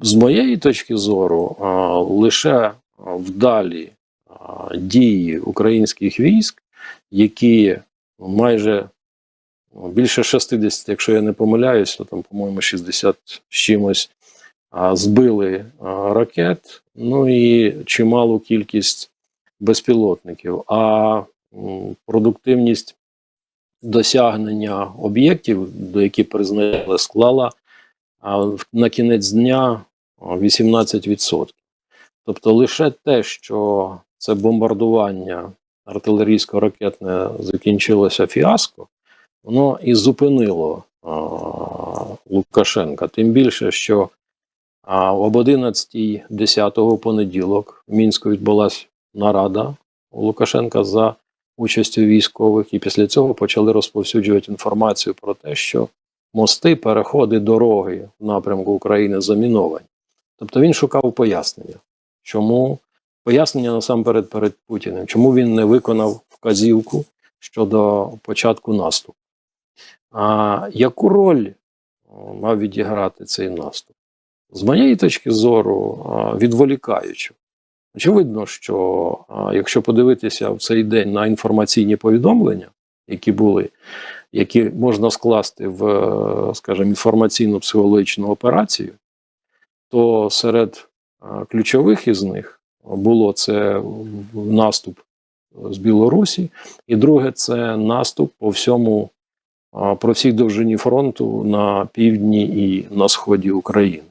З моєї точки зору, лише вдалі дії українських військ, які майже ну, більше 60, якщо я не помиляюсь, то там, по-моєму, 60 з чимось збили ракет, ну і чималу кількість безпілотників. А продуктивність досягнення об'єктів, до яких признали, склала а, на кінець дня 18%. Тобто лише те, що це бомбардування артилерійсько-ракетне закінчилося фіаско, воно і зупинило Лукашенка. Тим більше, що а, об 11.10 понеділок в Мінську відбулася нарада у Лукашенка за участю військових, і після цього почали розповсюджувати інформацію про те, що мости, переходи, дороги в напрямку України заміновані. Тобто він шукав пояснення, чому пояснення насамперед перед Путіним, чому він не виконав вказівку щодо початку наступу. А яку роль мав відіграти цей наступ? З моєї точки зору, а, відволікаючи. Очевидно, що якщо подивитися в цей день на інформаційні повідомлення, які були, які можна скласти в, е, скажімо, інформаційно-психологічну операцію, то серед ключових із них було це наступ з Білорусі, і друге це наступ по всьому про всій довжині фронту на півдні і на сході України.